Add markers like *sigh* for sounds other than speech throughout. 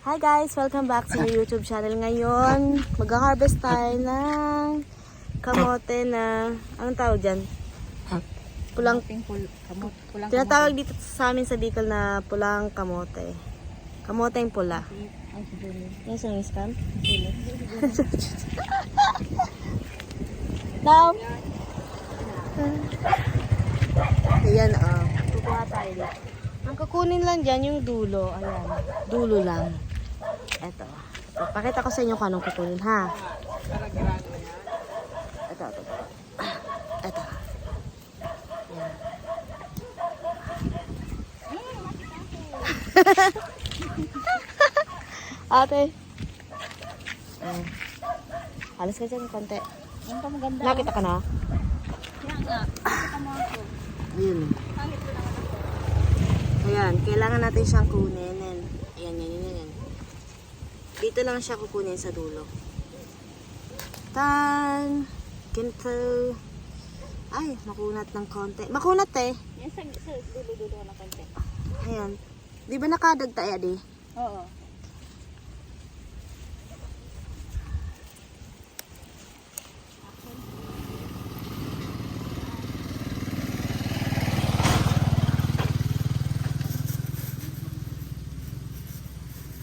Hi guys! Welcome back sa YouTube channel ngayon. Mag-harvest tayo ng kamote na, anong tawag dyan? Pulang, kamot, pulang tinatawag dito sa amin sa Bicol na pulang kamote. Kamote yung pula. Yung sa scam? *laughs* Now, ayan oh. Kukuha tayo dito. Ang kukunin lang dyan yung dulo. Ayan. Dulo lang. Eto. Ito. Pakita ko sa inyo kung anong kukunin ha. Ito, ito, ito. Ito. Ayan. *laughs* Ate. Ayan. Alis ka dyan konti. Ang maganda. Nakita ka na? Yan nga. Kita mo ako. Ayun. Ayan, kailangan natin siyang kunin. Ayan, ayan, yan, yan, yan. Dito lang siya kukunin sa dulo. Tan! Ginto. Ay, makunat ng konti. Makunat eh. Yan sa, dulo-dulo na konti. Ayan. Di ba nakadagta eh, di? Oo.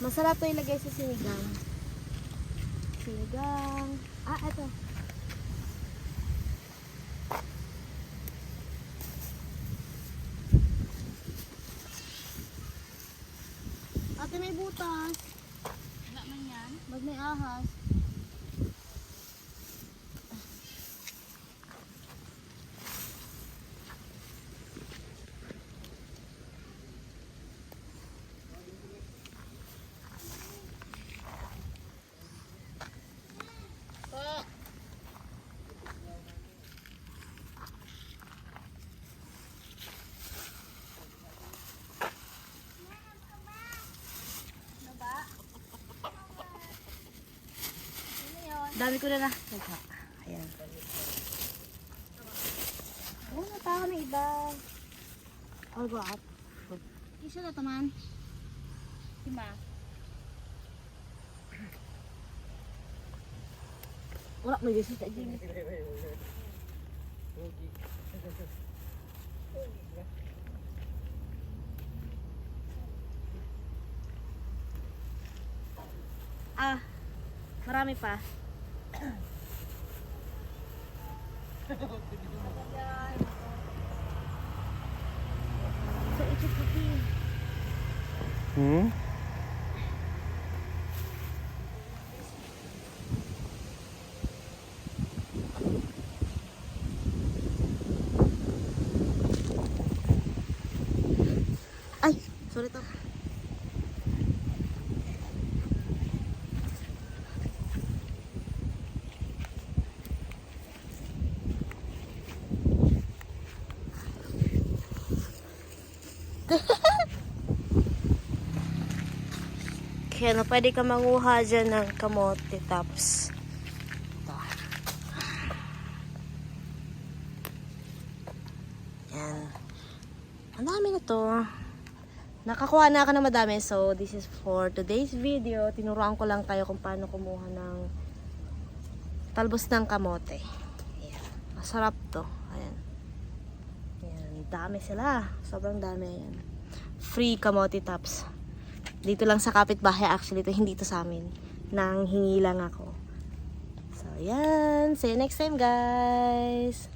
Masarap to ilagay sa sinigang. Sinigang. Ah, eto. Ate, may butas. Wala man yan. Mag may ahas. Dami ko na na. Ayan. Oh, natawa na iba. All go up. Isa na taman. Sima. Wala gusto sa dyan. Ah, marami pa. So, ito puti. Hmm? Ay, sorry to. Na pwede ka manguha dyan ng kamote tops. Ito. Yan. Ang dami na to. Nakakuha na ako ng madami. So, this is for today's video. Tinuruan ko lang tayo kung paano kumuha ng talbos ng kamote. Ayan. Masarap to. Ayan. Ayan. Dami sila. Sobrang dami. Ayan. Free kamote tops. Dito lang sa kapitbahay actually. to hindi to sa amin. Nang hingi lang ako. So, ayan. See you next time, guys.